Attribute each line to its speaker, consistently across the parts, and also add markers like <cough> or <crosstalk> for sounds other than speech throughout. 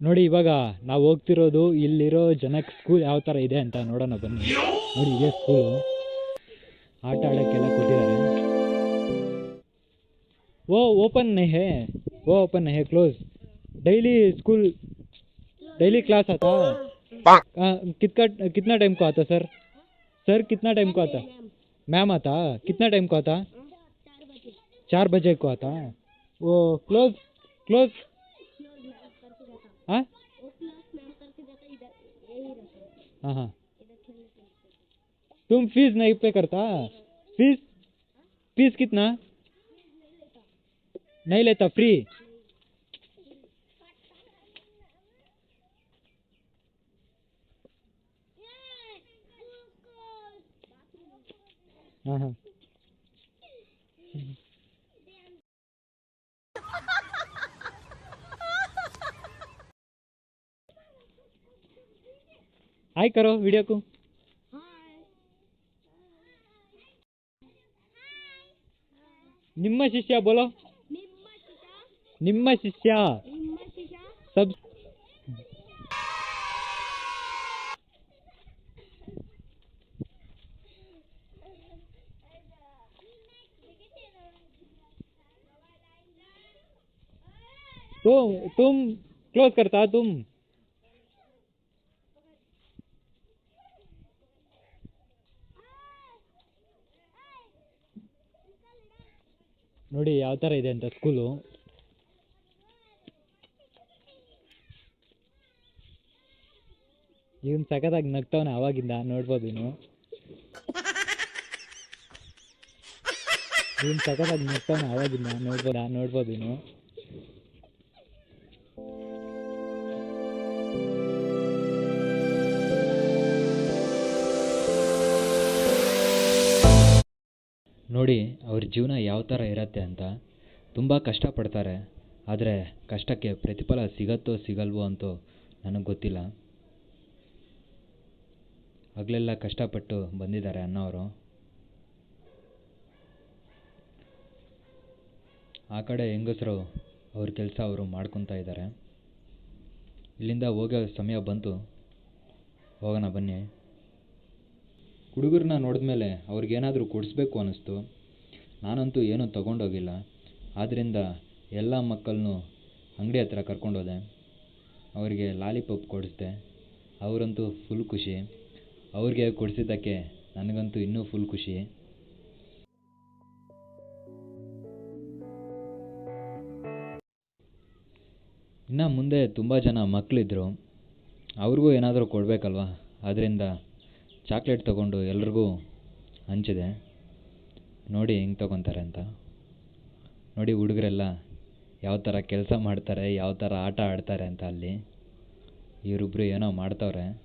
Speaker 1: ನೋಡಿ ಇವಾಗ ನಾವು ಹೋಗ್ತಿರೋದು ಇಲ್ಲಿರೋ ಜನಕ್ಕೆ ಸ್ಕೂಲ್ ಯಾವ ಥರ ಇದೆ ಅಂತ ನೋಡೋಣ ಬನ್ನಿ ನೋಡಿ ಇದೇ ಸ್ಕೂಲು ಆಟ ಆಡೋಕ್ಕೆಲ್ಲ ಕೊಟ್ಟಿದ್ದಾರೆ वो ओपन नहीं है वो ओपन नहीं है close daily school daily class आता हाँ, कितना कितना टाइम को आता सर सर कितना टाइम को आता मैम आता कितना टाइम को आता चार बजे को आता वो क्लोज क्लोज हाँ? हाँ हाँ। तुम फ़ीस नहीं पे करता? फ़ीस फ़ीस कितना? नहीं लेता फ्री हाँ हाँ। हाय करो वीडियो को निम्न शिष्य बोलो निम्न शिष्य सब तुम तुम क्लोज करता, तुम। ನೋಡಿ ಯಾವ ಥರ ಇದೆ ಅಂತ ಸ್ಕೂಲು ಇವನ್ ಸಖತ್ತಾಗಿ ನಗ್ತವನ ಅವಾಗಿಂದ ನೋಡ್ಬೋದು ನೀವು <laughs> ಇವನ್ ಸಖತ್ತಾಗಿ ನಗ್ತವನ ಅವಾಗಿಂದ ನೋಡ್ಬೋದಾ ನೋಡ್ಬೋದು ನೀವು ನೋಡಿ ಅವ್ರ ಜೀವನ ಯಾವ ಥರ ಇರತ್ತೆ ಅಂತ ತುಂಬ ಕಷ್ಟಪಡ್ತಾರೆ. ಆದರೆ ಕಷ್ಟಕ್ಕೆ ಪ್ರತಿಫಲ ಸಿಗತ್ತೋ ಸಿಗಲ್ವೋ ಅಂತೂ ನನಗೆ ಗೊತ್ತಿಲ್ಲ. ಹಗಲೆಲ್ಲ ಕಷ್ಟಪಟ್ಟು ಬಂದಿದ್ದಾರೆ ಅನ್ನೋರು ಆ ಕಡೆ ಹೆಂಗಸರು ಅವ್ರ ಕೆಲಸ ಅವರು ಮಾಡ್ಕೊತಾ ಇದ್ದಾರೆ. ಇಲ್ಲಿಂದ ಹೋಗೋ ಸಮಯ ಬಂತು. ಹೋಗೋಣ ಬನ್ನಿ. ಹುಡುಗರನ್ನ ನೋಡಿದ್ಮೇಲೆ ಅವ್ರಿಗೇನಾದರೂ ಕೊಡಿಸ್ಬೇಕು ಅನ್ನಿಸ್ತು. ನಾನಂತೂ ಏನೂ ತಗೊಂಡೋಗಿಲ್ಲ. ಆದ್ದರಿಂದ ಎಲ್ಲ ಮಕ್ಕಳನ್ನೂ ಅಂಗಡಿ ಹತ್ರ ಕರ್ಕೊಂಡೋದೆ. ಅವರಿಗೆ ಲಾಲಿಪಾಪ್ ಕೊಡಿಸ್ದೆ. ಅವರಂತೂ ಫುಲ್ ಖುಷಿ. ಅವ್ರಿಗೆ ಕೊಡಿಸಿದ್ದಕ್ಕೆ ನನಗಂತೂ ಇನ್ನೂ ಫುಲ್ ಖುಷಿ. ಇನ್ನು ಮುಂದೆ ತುಂಬ ಜನ ಮಕ್ಕಳಿದ್ರು ಅವ್ರಿಗೂ ಏನಾದರೂ ಕೊಡಬೇಕಲ್ವ? ಆದ್ದರಿಂದ ಚಾಕ್ಲೇಟ್ ತೊಗೊಂಡು ಎಲ್ರಿಗೂ ಹಂಚಿದೆ. ನೋಡಿ ಹೆಂಗೆ ತೊಗೊತಾರೆ ಅಂತ. ನೋಡಿ ಹುಡುಗರೆಲ್ಲ ಯಾವ ಥರ ಕೆಲಸ ಮಾಡ್ತಾರೆ, ಯಾವ ಥರ ಆಟ ಆಡ್ತಾರೆ ಅಂತ ಅಲ್ಲಿ. ಇವರಿಬ್ಬರು ಏನೋ ಮಾಡ್ತವ್ರೆ.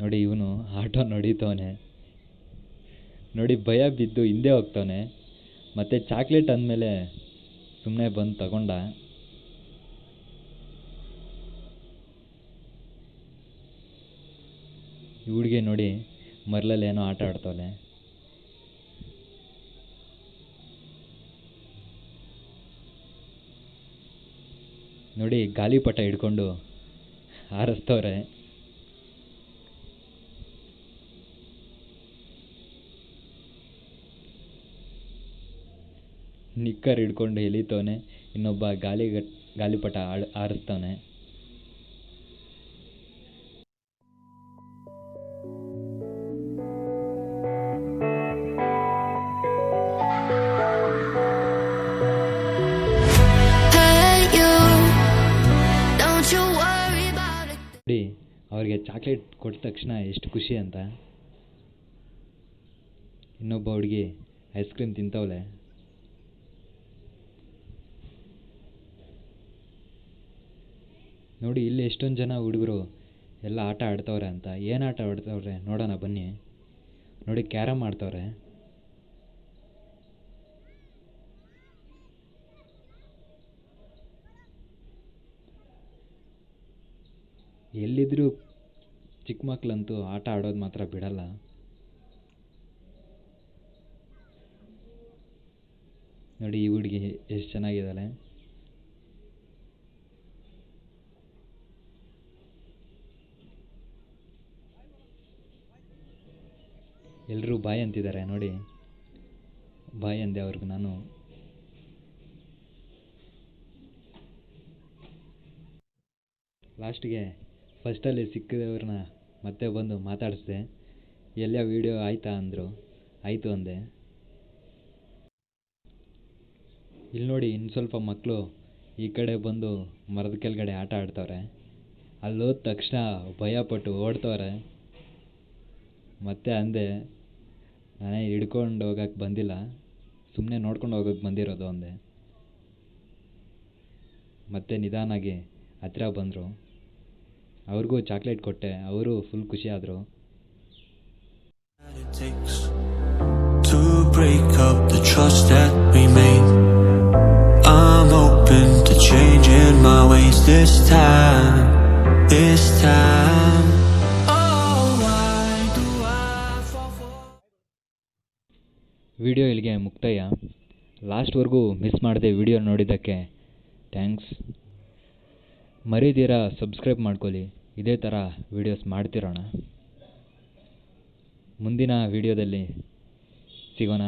Speaker 1: ನೋಡಿ ಇವನು ಆಟೋ ನಡೀತವನೆ. ನೋಡಿ ಭಯ ಬಿದ್ದು ಹಿಂದೆ ಹೋಗ್ತವನೆ. ಮತ್ತು ಚಾಕ್ಲೇಟ್ ಅಂದಮೇಲೆ ಸುಮ್ಮನೆ ಬಂದು ತಗೊಂಡ. ಹುಡುಗಿ ನೋಡಿ ಮರ್ಲಲ್ಲಿ ಏನೋ ಆಟ ಆಡ್ತವಳೆ. ನೋಡಿ ಗಾಲಿಪಟ ಹಿಡ್ಕೊಂಡು ಹಾರಿಸ್ತವ್ರೆ ನಿಕ್ಕರ್ ಹಿಡ್ಕೊಂಡು ಎಳೀತವ್ನೆ ಇನ್ನೊಬ್ಬ ಗಾಳಿ ಗಾಳಿಪಟ ಆಡ್ ಆರಿಸ್ತಾನೆ ಅವ್ರಿಗೆ ಚಾಕ್ಲೇಟ್ ಕೊಟ್ಟ ತಕ್ಷಣ ಎಷ್ಟು ಖುಷಿ ಅಂತ. ಇನ್ನೊಬ್ಬ ಹುಡುಗಿ ಐಸ್ ಕ್ರೀಮ್ ತಿಂತವಳೆ. ನೋಡಿ, ಇಲ್ಲಿ ಎಷ್ಟೊಂದು ಜನ ಹುಡುಗರು ಎಲ್ಲ ಆಟ ಆಡ್ತವ್ರೆ ಅಂತ. ಏನು ಆಟ ಆಡ್ತವ್ರೆ? ನೋಡೋಣ, ಬನ್ನಿ. ನೋಡಿ, ಕ್ಯಾರಮ್ ಆಡ್ತವ್ರೆ. ಎಲ್ಲಿದ್ದರೂ ಚಿಕ್ಕ ಮಕ್ಕಳಂತೂ ಆಟ ಆಡೋದು ಮಾತ್ರ ಬಿಡಲ್ಲ. ನೋಡಿ, ಈ ಹುಡುಗಿ ಎಷ್ಟು ಚೆನ್ನಾಗಿದ್ದಾಳೆ. ಎಲ್ಲರೂ ಬಾಯ್ ಅಂತಿದ್ದಾರೆ, ನೋಡಿ. ಬಾಯ್ ಅಂದೆ ಅವ್ರಿಗೆ ನಾನು. ಲಾಸ್ಟ್ಗೆ ಫಸ್ಟಲ್ಲಿ ಸಿಕ್ಕಿದವ್ರನ್ನ ಮತ್ತೆ ಬಂದು ಮಾತಾಡಿಸ್ದೆ. ಎಲ್ಲ ವೀಡಿಯೋ ಆಯ್ತಾ ಅಂದರು. ಆಯಿತು ಅಂದೆ. ಇಲ್ಲಿ ನೋಡಿ ಇನ್ನು ಸ್ವಲ್ಪ ಮಕ್ಕಳು ಈ ಕಡೆ ಬಂದು ಮರದ ಕೆಳಗಡೆ ಆಟ ಆಡ್ತವ್ರೆ. ಅಲ್ಲೋದ ತಕ್ಷಣ ಭಯಪಟ್ಟು ಓಡ್ತವ್ರೆ. ಮತ್ತೆ ಅಂದೆ ನಾನೇ ಹಿಡ್ಕೊಂಡು ಹೋಗಕ್ಕೆ ಬಂದಿಲ್ಲ ಸುಮ್ಮನೆ ನೋಡ್ಕೊಂಡು ಹೋಗಕ್ಕೆ ಬಂದಿರೋದು ಅಂದೆ. ಮತ್ತೆ ನಿಧಾನಾಗಿ ಹತ್ತಿರ ಬಂದರು. ಅವ್ರಿಗೂ ಚಾಕ್ಲೇಟ್ ಕೊಟ್ಟೆ ಅವರು ಫುಲ್ ಖುಷಿ ಆದರು.
Speaker 2: That it takes to break up the trust that we made. I'm open to changing my ways this time,
Speaker 1: video ಇಲ್ಲಿಗೆ ಮುಕ್ತಾಯ. ಲಾಸ್ಟ್ವರೆಗೂ ಮಿಸ್ ಮಾಡದೆ ವಿಡಿಯೋ ನೋಡಿದ್ದಕ್ಕೆ ಥ್ಯಾಂಕ್ಸ್. ಮರಿದಿರ ಸಬ್ಸ್ಕ್ರೈಬ್ ಮಾಡ್ಕೊಳ್ಳಿ. ಇದೇ ಥರ ವೀಡಿಯೋಸ್ ಮಾಡ್ತಿರೋಣ. ಮುಂದಿನ ವಿಡಿಯೋದಲ್ಲಿ ಸಿಗೋಣ.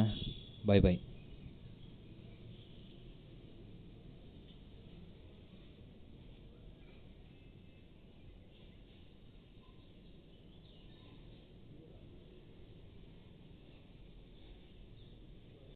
Speaker 1: ಬಾಯ್ ಬಾಯ್